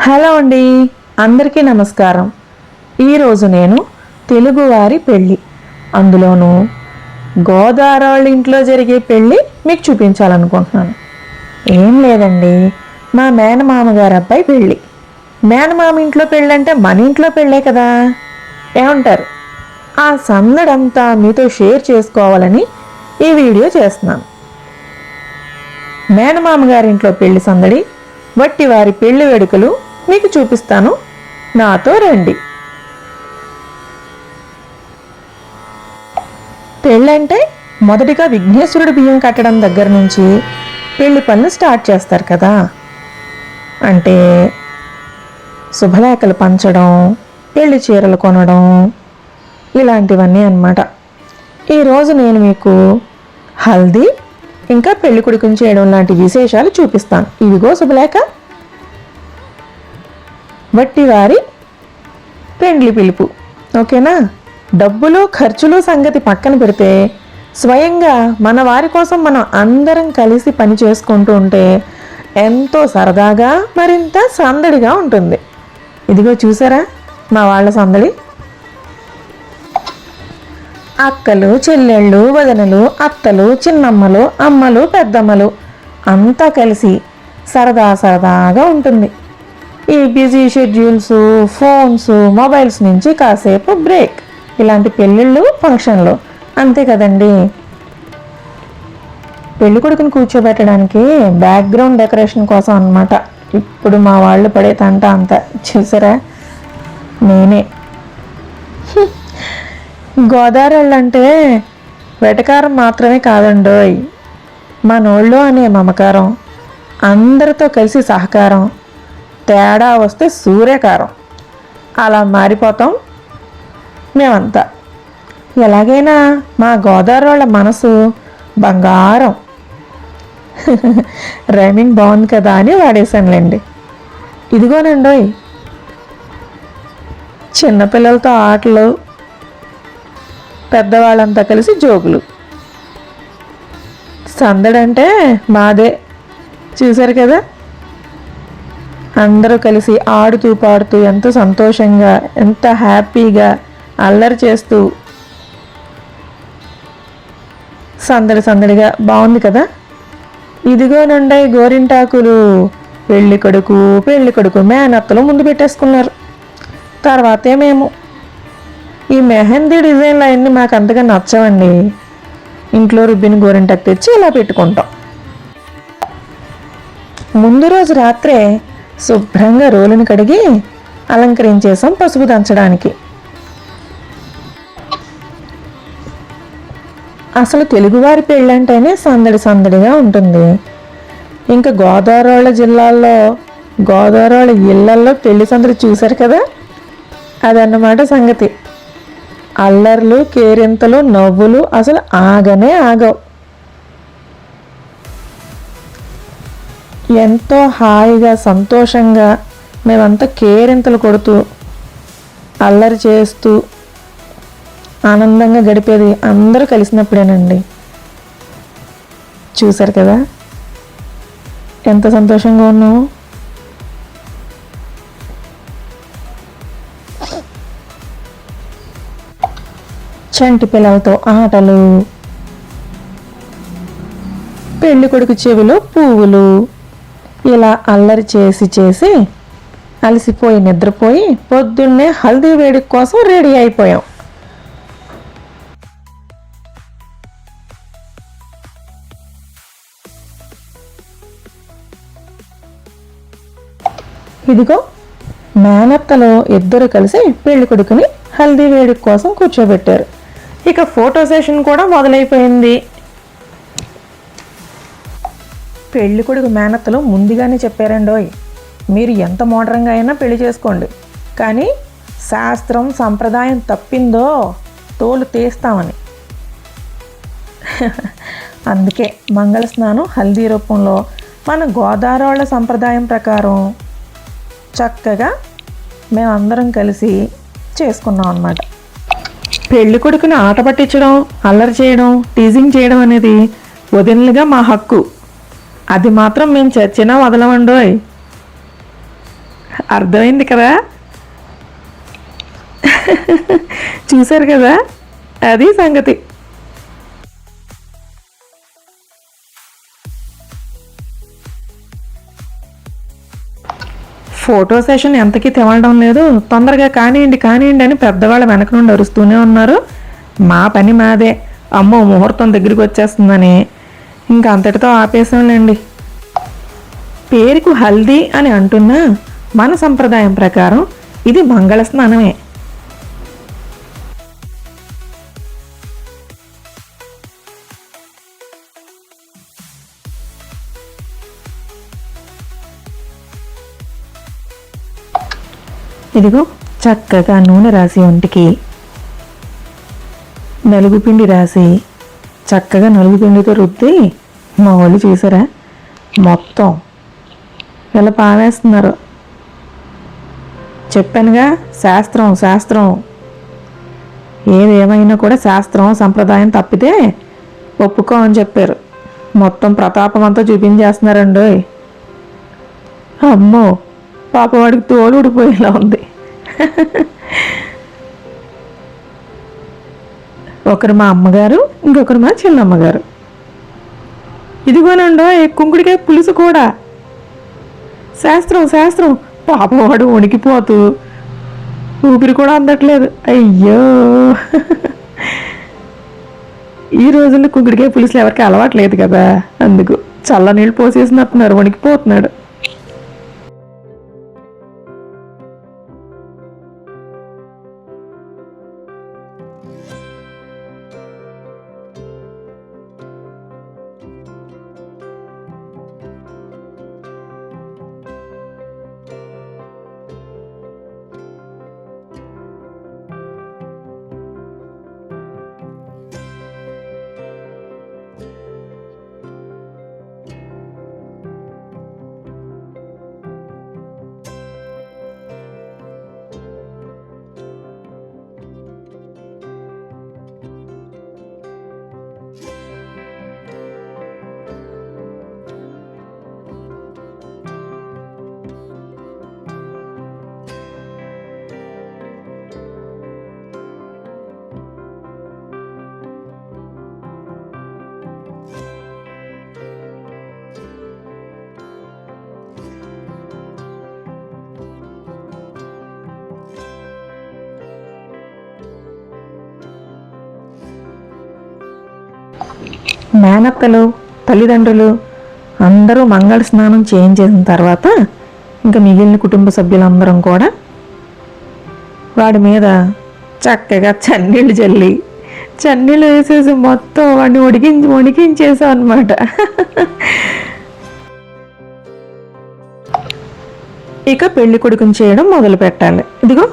Hello అండి. అందరికీ నమస్కారం. ఈరోజు నేను తెలుగువారి పెళ్ళి. అందులోనూ గోదావరి వాళ్ళ ఇంట్లో జరిగే పెళ్ళి మీకు చూపించాలనుకుంటున్నాను. ఏం లేదండి. మా మేనమామగారు అబ్బాయి పెళ్ళి. మేనమామ ఇంట్లో పెళ్ళి అంటే మన ఇంట్లో పెళ్ళే కదా. ఏమంటారు? ఆ సందడంతా మీతో షేర్ చేసుకోవాలని ఈ వీడియో చేస్తున్నాను. మేనమామ గారింట్లో పెళ్ళి సందడి వట్టి వారి పెళ్ళి వేడుకలు మీకు చూపిస్తాను. నాతో రండి. పెళ్ళంటే మొదటిగా విఘ్నేశ్వరుడు బియ్యం కట్టడం దగ్గర నుంచి పెళ్ళి పనులు స్టార్ట్ చేస్తారు కదా. అంటే శుభలేఖలు పంచడం పెళ్ళి చీరలు కొనడం ఇలాంటివన్నీ అన్నమాట. ఈరోజు నేను మీకు హల్దీ ఇంకా పెళ్ళి కొడుకుని చేయడం లాంటి విశేషాలు చూపిస్తాను. ఇవిగో శుభలేఖ. వట్టి వారి పెండ్లి పిలుపు. ఓకేనా? డబ్బులు ఖర్చులు సంగతి పక్కన పెడితే స్వయంగా మన వారి కోసం మనం అందరం కలిసి పని చేసుకుంటూ ఉంటే ఎంతో సరదాగా మరింత సందడిగా ఉంటుంది. ఇదిగో చూసారా మా వాళ్ళ సందడి? అక్కలు చెల్లెళ్ళు వదనలు అత్తలు చిన్నమ్మలు అమ్మలు పెద్దమ్మలు అంతా కలిసి సరదా సరదాగా ఉంటుంది. ఈ బిజీ షెడ్యూల్స్ ఫోన్స్ మొబైల్స్ నుంచి కాసేపు బ్రేక్. ఇలాంటి పెళ్ళిళ్ళు ఫంక్షన్లు. అంతే కదండి. పెళ్ళి కొడుకుని కూర్చోబెట్టడానికి బ్యాక్గ్రౌండ్ డెకరేషన్ కోసం అన్నమాట. ఇప్పుడు మా వాళ్ళు పడే తంట అంత. చూసారా? నేనే. గోదావరి అంటే వెటకారం మాత్రమే కాదండోయ్. మనోళ్ళు అనే మమకారం. అందరితో కలిసి సహకారం. తేడా వస్తే సూర్యకారం. అలా మారిపోతాం మేమంతా. ఎలాగైనా మా గోదావరి వాళ్ళ మనసు బంగారం. రైమింగ్ బాగుంది కదా అని వాడేశానులేండి. ఇదిగోనండోయ్ చిన్నపిల్లలతో ఆటలు పెద్దవాళ్ళంతా కలిసి జోకులు. సందడంటే మాదే. చూశారు కదా? అందరూ కలిసి ఆడుతూ పాడుతూ ఎంతో సంతోషంగా ఎంత హ్యాపీగా అల్లరి చేస్తూ సందడి సందడిగా బాగుంది కదా? ఇదిగో నుండి గోరింటాకులు పెళ్ళి కొడుకు పెళ్ళి కొడుకు మేనత్తలు ముందు పెట్టేసుకున్నారు. తర్వాతే మేము. ఈ మెహందీ డిజైన్లు అవన్నీ మాకు అంతగా నచ్చవండి. ఇంట్లో రుబ్బిన గోరింటాకు తెచ్చి ఇలా పెట్టుకుంటాం. ముందు రోజు రాత్రే శుభ్రంగా రోలుని కడిగి అలంకరించేసాం పసుపు దంచడానికి. అసలు తెలుగువారి పెళ్ళంటేనే సందడి సందడిగా ఉంటుంది. ఇంకా గోదావరి జిల్లాల్లో గోదావరి ఇళ్ళల్లో పెళ్ళి సందడి చూశారు కదా? అదన్నమాట సంగతి. అల్లర్లు కేరింతలు నవ్వులు అసలు ఆగనే ఆగవు. ఎంతో హాయిగా సంతోషంగా మేమంతా కేరింతలు కొడుతూ అల్లరి చేస్తూ ఆనందంగా గడిపేది అందరూ కలిసినప్పుడేనండి. చూశారు కదా? ఎంత సంతోషంగా ఉన్నాము. చంటి పిల్లలతో ఆటలు పెళ్ళికొడుకు చెవిలో పువ్వులు ఇలా అల్లరి చేసి చేసి అలసిపోయి నిద్రపోయి పొద్దున్నే హల్దీ వేడి కోసం రెడీ అయిపోయాం. ఇదిగో మేనత్తలో ఇద్దరు కలిసి పెళ్ళి కొడుకుని హల్దీ వేడి కోసం కూర్చోబెట్టారు. ఇక ఫోటో సెషన్ కూడా మొదలైపోయింది. పెళ్ళి కొడుకు మేనత్తలు ముందుగానే చెప్పారండోయ్ మీరు ఎంత మోడరంగా అయినా పెళ్ళి చేసుకోండి. కానీ శాస్త్రం సంప్రదాయం తప్పిందో తోలు తీస్తామని. అందుకే మంగళ స్నానం హల్దీ రూపంలో మన గోదావరి సంప్రదాయం ప్రకారం చక్కగా మేమందరం కలిసి చేసుకున్నాం అన్నమాట. పెళ్ళి కొడుకుని ఆట పట్టించడం అల్లరి చేయడం టీజింగ్ చేయడం అనేది వదినలుగా మా హక్కు. అది మాత్రం మేము చచ్చినా వదలమండోయ్ అర్థమైంది కదా? చూశారు కదా? అది సంగతి. ఫోటో సెషన్ ఎంతకీ తెవడం లేదు. తొందరగా కానివ్వండి కానివ్వండి అని పెద్దవాళ్ళ వెనక నుండి అరుస్తూనే ఉన్నారు. మా పని మాదే. అమ్మో ముహూర్తం దగ్గరికి వచ్చేస్తుందని. ఇంకా అంతటితో ఆపేసాంలేండి పేరుకు హల్దీ అని అంటున్నా మన సంప్రదాయం ప్రకారం ఇది మంగళ స్నానమే. ఇదిగో చక్కగా నూనె రాసి ఒంటికి నలుగు పిండి రాసి చక్కగా నలుగు పిండితో రుద్ది మా వాళ్ళు చూసారా? మొత్తం. ఇలా పావేస్తున్నారు చెప్పానుగా శాస్త్రం శాస్త్రం. ఏదేమైనా కూడా శాస్త్రం సంప్రదాయం తప్పితే ఒప్పుకో అని చెప్పారు. మొత్తం ప్రతాపం అంతా చూపించేస్తున్నారండి అమ్మో పాప వాడికి తోలు ఊడిపోయేలా ఉంది. ఒకరు మా అమ్మగారు ఇంకొకరు మా చిన్నమ్మగారు ఇదిగోనండో ఈ కుంకుడికాయ పులుసు కూడా. శాస్త్రం శాస్త్రం పాపవాడు వణికిపోతూ ఊపిరి కూడా అందట్లేదు. అయ్యో. ఈ రోజుల్లో కుంకుడికాయ పులుసులు ఎవరికి అలవాట్లేదు కదా అందుకు చల్ల నీళ్ళు పోసేసినట్టున్నారు వణికిపోతున్నాడు. మేనత్తలు తల్లిదండ్రులు అందరూ మంగళ స్నానం చేయించేసిన తర్వాత ఇంకా మిగిలిన కుటుంబ సభ్యులందరం కూడా వాడి మీద చక్కగా చన్నీళ్ళు చల్లి చన్నీళ్ళు వేసేసి మొత్తం వాడిని ఉడికించి ఉడికించేసాం అనమాట ఇక పెళ్ళి కొడుకుని చేయడం మొదలు పెట్టాలి. ఇదిగో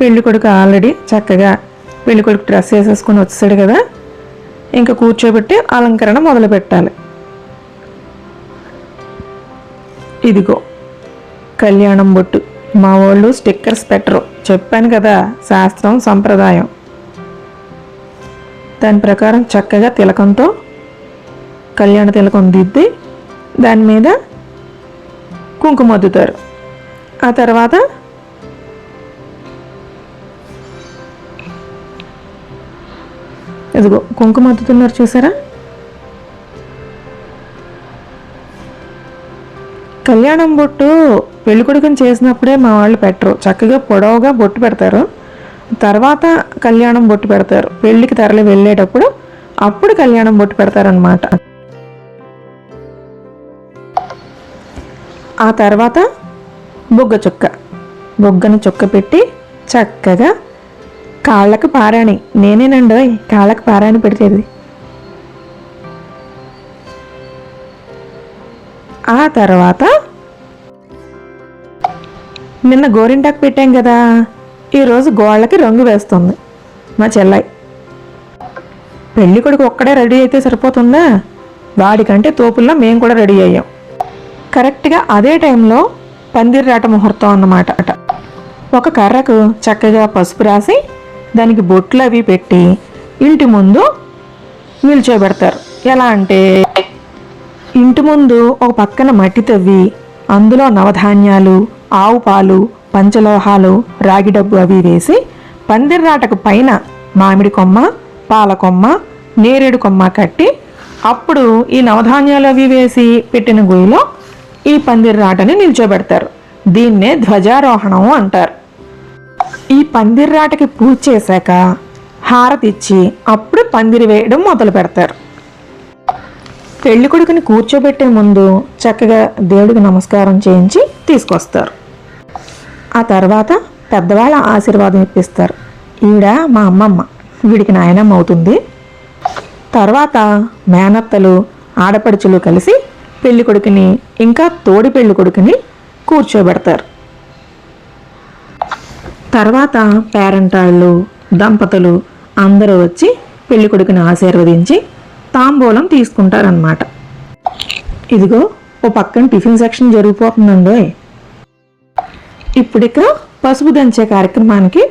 పెళ్ళి కొడుకు ఆల్రెడీ చక్కగా పెళ్ళి కొడుకు డ్రెస్ వేసేసుకొని వచ్చేసాడు కదా. ఇంకా కూర్చోబెట్టి అలంకరణ మొదలు పెట్టాలి ఇదిగో కళ్యాణం బొట్టు. మా వాళ్ళు స్టిక్కర్స్ పెట్టరు. చెప్పాను కదా శాస్త్రం సంప్రదాయం. దాని ప్రకారం చక్కగా తిలకంతో కళ్యాణ తిలకం దిద్ది దాని మీద కుంకుమ అద్దుతారు. ఆ తర్వాత ఇదిగో కుంకుమ అద్దుతున్నారు చూసారా? కళ్యాణం బొట్టు పెళ్ళికొడుకుని చేసినప్పుడే మా వాళ్ళు పెట్టరు. చక్కగా పొడవుగా బొట్టు పెడతారు. తర్వాత కళ్యాణం బొట్టు పెడతారు. పెళ్ళికి తరలి వెళ్ళేటప్పుడు అప్పుడు కళ్యాణం బొట్టు పెడతారనమాట ఆ తర్వాత బొగ్గ చుక్క. బొగ్గను చుక్క పెట్టి చక్కగా కాళ్ళకు పారాణి. నేనేనండోయ్ కాళ్ళకు పారాణి పెడితేది. ఆ తర్వాత? నిన్న గోరింటాకు పెట్టాం కదా. ఈరోజు గోళ్ళకి రంగు వేస్తుంది. మా చెల్లాయి. పెళ్ళి కొడుకు ఒక్కడే రెడీ అయితే సరిపోతుందా? వాడికంటే తోపుల్లో మేము కూడా రెడీ అయ్యాం. కరెక్ట్గా అదే టైంలో పందిర్రాట ముహూర్తం అన్నమాట అట. ఒక కర్రకు చక్కగా పసుపు రాసి దానికి బొట్లు అవి పెట్టి ఇంటి ముందు నిల్చోబెడతారు. ఎలా అంటే ఇంటి ముందు ఒక పక్కన మట్టి తవ్వి అందులో నవధాన్యాలు ఆవు పాలు పంచలోహాలు రాగి డబ్బు అవి వేసి పందిర్రాటకు పైన మామిడి కొమ్మ పాల కొమ్మ నేరేడు కొమ్మ కట్టి అప్పుడు ఈ నవధాన్యాలు అవి వేసి పెట్టిన గుయ్యిలో ఈ పందిర్రాటని నిల్చోబెడతారు. దీన్నే ధ్వజారోహణం అంటారు. ఈ పందిర్రాటకి పూజ చేశాక హారతి ఇచ్చి అప్పుడు పందిరి వేయడం మొదలు పెడతారు. పెళ్ళి కొడుకుని కూర్చోబెట్టే ముందు చక్కగా దేవుడికి నమస్కారం చేయించి తీసుకొస్తారు. ఆ తర్వాత పెద్దవాళ్ళ ఆశీర్వాదం ఇప్పిస్తారు. ఈవిడ మా అమ్మమ్మ వీడికి నాయనమ్మ అవుతుంది. తర్వాత మేనత్తలు ఆడపడుచులు కలిసి పెళ్ళి కొడుకుని ఇంకా తోడి పెళ్ళి కొడుకుని కూర్చోబెడతారు. తర్వాత పేరెంటాళ్ళు దంపతులు అందరూ వచ్చి పెళ్ళి కొడుకుని ఆశీర్వదించి తాంబూలం తీసుకుంటారనమాట ఇదిగో ఓ పక్కన టిఫిన్ సెక్షన్ జరిగిపోతుందండి. ఇప్పుడిక పసుపు దంచే కార్యక్రమానికి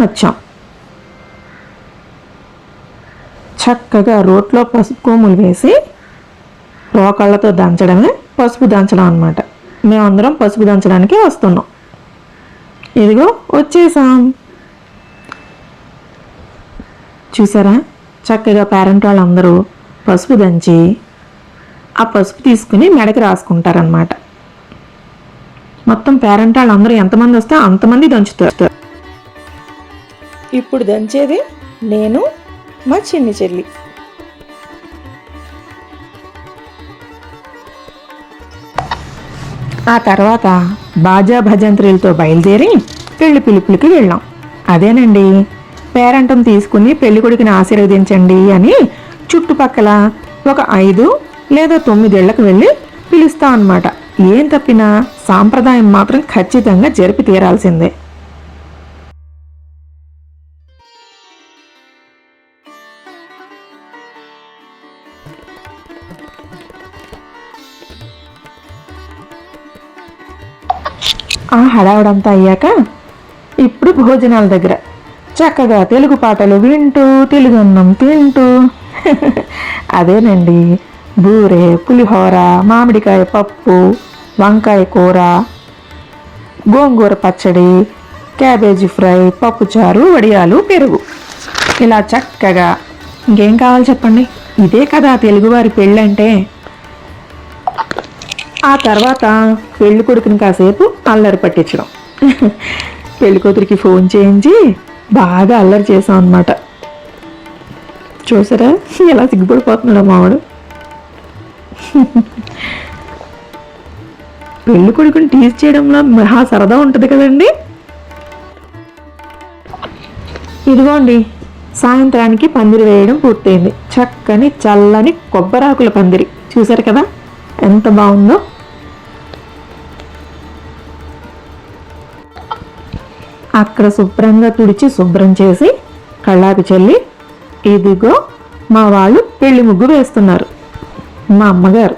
వచ్చాం. చక్కగా రోట్లో పసుపు కొమ్ములు వేసి రోకళ్ళతో దంచడమే పసుపు దంచడం అనమాట మేమందరం పసుపు దంచడానికి వస్తున్నాం. ఇదిగో వచ్చేసాం. చూసారా? చక్కగా పేరెంట్ వాళ్ళందరూ పసుపు దంచి ఆ పసుపు తీసుకుని మెడకి రాసుకుంటారనమాట మొత్తం పేరెంట్ వాళ్ళందరూ ఎంతమంది వస్తే అంతమంది దంచుతారు. ఇప్పుడు దంచేది నేను మా చిన్ని చెల్లి. ఆ తర్వాత బాజా భజంత్రీలతో బయలుదేరి పెళ్ళి పిలుపులకి వెళ్ళాం. అదేనండి పేరంటం తీసుకుని పెళ్ళి కొడుకుని ఆశీర్వదించండి అని చుట్టుపక్కల ఒక ఐదు లేదా తొమ్మిదేళ్ళకు వెళ్ళి పిలుస్తాం అన్నమాట. ఏం తప్పినా సాంప్రదాయం మాత్రం ఖచ్చితంగా జరిపి తీరాల్సిందే. ఆ హడావుడంతా అయ్యాక ఇప్పుడు భోజనాల దగ్గర. చక్కగా తెలుగు పాటలు వింటూ తెలుగు అన్నం తింటూ. అదేనండి. బూరె పులిహోర మామిడికాయ పప్పు వంకాయ కూర గోంగూర పచ్చడి క్యాబేజీ ఫ్రై పప్పుచారు వడియాలు పెరుగు. ఇలా చక్కగా. ఇంకేం కావాలి చెప్పండి? ఇదే కదా తెలుగువారి పెళ్ళంటే. ఆ తర్వాత పెళ్ళి కొడుకుని కాసేపు అల్లరి పట్టించడం. పెళ్ళి కూతురికి ఫోన్ చేయించి బాగా అల్లరి చేసాం అనమాట చూసారా? ఎలా సిగ్గుపడిపోతున్నాడు మావాడు. పెళ్ళి కొడుకుని టీజ్ చేయడంలో మహా సరదా ఉంటుంది కదండి. ఇదిగోండి సాయంత్రానికి పందిరి వేయడం పూర్తయింది. చక్కని చల్లని కొబ్బరాకుల పందిరి. చూసారు కదా? ఎంత బాగుందో. అక్కడ శుభ్రంగా తుడిచి శుభ్రం చేసి కళ్ళాపి చల్లి ఇదిగో మా వాళ్ళు పెళ్ళి ముగ్గు వేస్తున్నారు. మా అమ్మగారు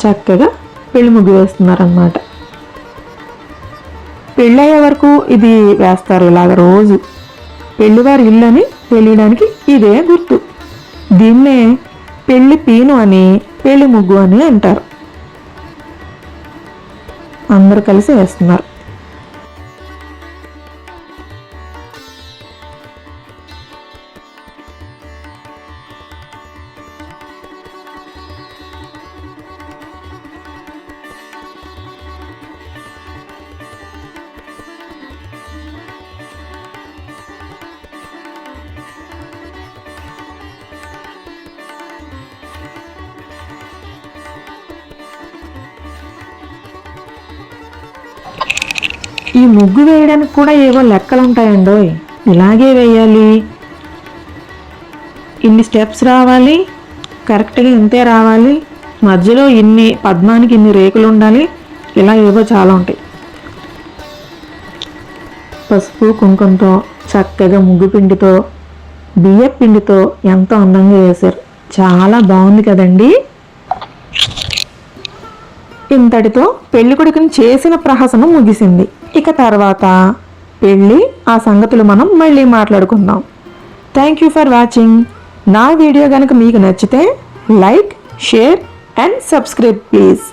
చక్కగా పెళ్ళి ముగ్గు వేస్తున్నారన్నమాట. పెళ్ళయ్యే వరకు ఇది వేస్తారు ఇలాగ రోజు. పెళ్ళివారి ఇల్లు అని తెలియడానికి ఇదే గుర్తు. దీన్నే పెళ్ళి పీను అని పెళ్ళి ముగ్గు అని అంటారు. అందరూ కలిసి వేస్తున్నారు. ఈ ముగ్గు వేయడానికి కూడా ఏవో లెక్కలు ఉంటాయండోయ్. ఇలాగే వేయాలి. ఇన్ని స్టెప్స్ రావాలి. కరెక్ట్గా ఇంతే రావాలి. మధ్యలో ఇన్ని పద్మానికి ఇన్ని రేకులు ఉండాలి. ఇలా ఏవో చాలా ఉంటాయి. పసుపు కుంకుమతో చక్కగా ముగ్గు పిండితో బియ్య పిండితో ఎంతో అందంగా వేశారు. చాలా బాగుంది కదండీ? ఇంతటితో పెళ్ళి కొడుకుని చేసిన ప్రహసనం ముగిసింది. ఇక తర్వాత పెళ్ళి ఆ సంగతులు మనం మళ్ళీ మాట్లాడుకుందాం. థ్యాంక్ యూ ఫర్ వాచింగ్ నా వీడియో కనుక మీకు నచ్చితే like share and subscribe please.